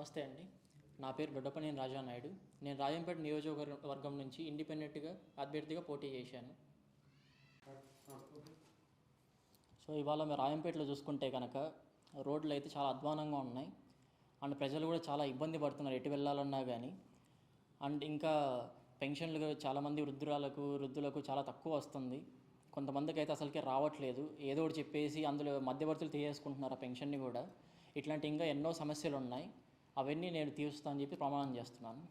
నమస్తే అండి. నా పేరు దొడ్డపనేని రాజానాయుడు. నేను రాజంపేట నియోజకవర్గం నుంచి ఇండిపెండెంట్గా అభ్యర్థిగా పోటీ చేశాను. సో ఇవాళ మేము రాజంపేటలో చూసుకుంటే కనుక రోడ్లు అయితే చాలా అధ్వానంగా ఉన్నాయి. అండ్ ప్రజలు కూడా చాలా ఇబ్బంది పడుతున్నారు. ఎటు వెళ్ళాలన్నా కానీ అండ్ ఇంకా పెన్షన్లు చాలామంది వృద్ధురాలకు వృద్ధులకు చాలా తక్కువ వస్తుంది. కొంతమందికి అయితే అసలుకే రావట్లేదు. ఏదో ఒకటి చెప్పేసి అందులో మధ్యవర్తులు తీసేసుకుంటున్నారు ఆ పెన్షన్ని కూడా. ఇట్లాంటి ఇంకా ఎన్నో సమస్యలు ఉన్నాయి. అవన్నీ నేను తీరుస్తానని చెప్పి ప్రమాణం చేస్తున్నాను.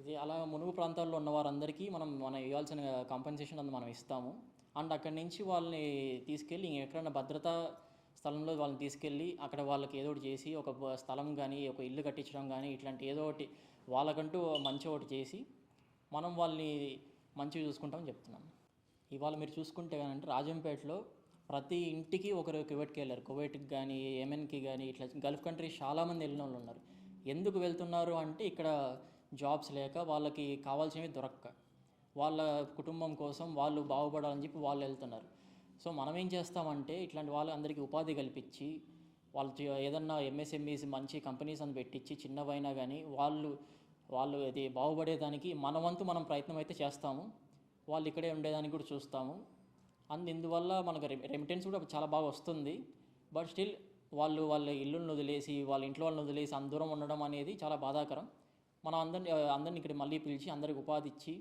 ఇది అలా మునుగు ప్రాంతాల్లో ఉన్న వారందరికీ మనం మనం ఇవ్వాల్సిన కాంపెన్సేషన్ అందు మనం ఇస్తాము. అండ్ అక్కడి నుంచి వాళ్ళని తీసుకెళ్ళి ఎక్కడైనా భద్రతా స్థలంలో వాళ్ళని తీసుకెళ్ళి అక్కడ వాళ్ళకి ఏదో ఒకటి చేసి ఒక స్థలం కానీ ఒక ఇల్లు కట్టించడం కానీ ఇట్లాంటి ఏదో ఒకటి వాళ్ళకంటూ మంచి ఒకటి చేసి మనం వాళ్ళని మంచిగా చూసుకుంటామని చెప్తున్నాం. ఇవాళ మీరు చూసుకుంటే కానంటే రాజంపేటలో ప్రతి ఇంటికి ఒకరు కువైట్కి వెళ్ళారు. కువైట్కి కానీ ఏమెన్కి కానీ ఇట్లా గల్ఫ్ కంట్రీస్ చాలామంది వెళ్ళిన వాళ్ళు ఉన్నారు. ఎందుకు వెళ్తున్నారు అంటే ఇక్కడ జాబ్స్ లేక వాళ్ళకి కావాల్సినవి దొరక్క. వాళ్ళ కుటుంబం కోసం వాళ్ళు బాగుపడాలని చెప్పి వాళ్ళు వెళ్తున్నారు. సో మనం ఏం చేస్తామంటే ఇట్లాంటి వాళ్ళందరికీ ఉపాధి కల్పించి వాళ్ళు ఏదన్నా ఎంఎస్ఎంఈస్ మంచి కంపెనీస్ అని పెట్టించి చిన్నవైనా కానీ వాళ్ళు వాళ్ళు అది బాగుపడేదానికి మన వంతు మనం ప్రయత్నం అయితే చేస్తాము. వాళ్ళు ఇక్కడే ఉండేదానికి కూడా చూస్తాము. అండ్ ఇందువల్ల మనకు రెమిటెన్స్ కూడా చాలా బాగా వస్తుంది. బట్ స్టిల్ వాళ్ళు వాళ్ళ ఇల్లులను వదిలేసి వాళ్ళ ఇంట్లో వాళ్ళని వదిలేసి అంత దూరం ఉండడం అనేది చాలా బాధాకరం. మనం అందరిని అందరిని ఇక్కడ మళ్ళీ పిలిచి అందరికి ఉపాధి ఇచ్చి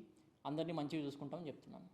అందరినీ మంచిగా చూసుకుంటామని చెప్తున్నాను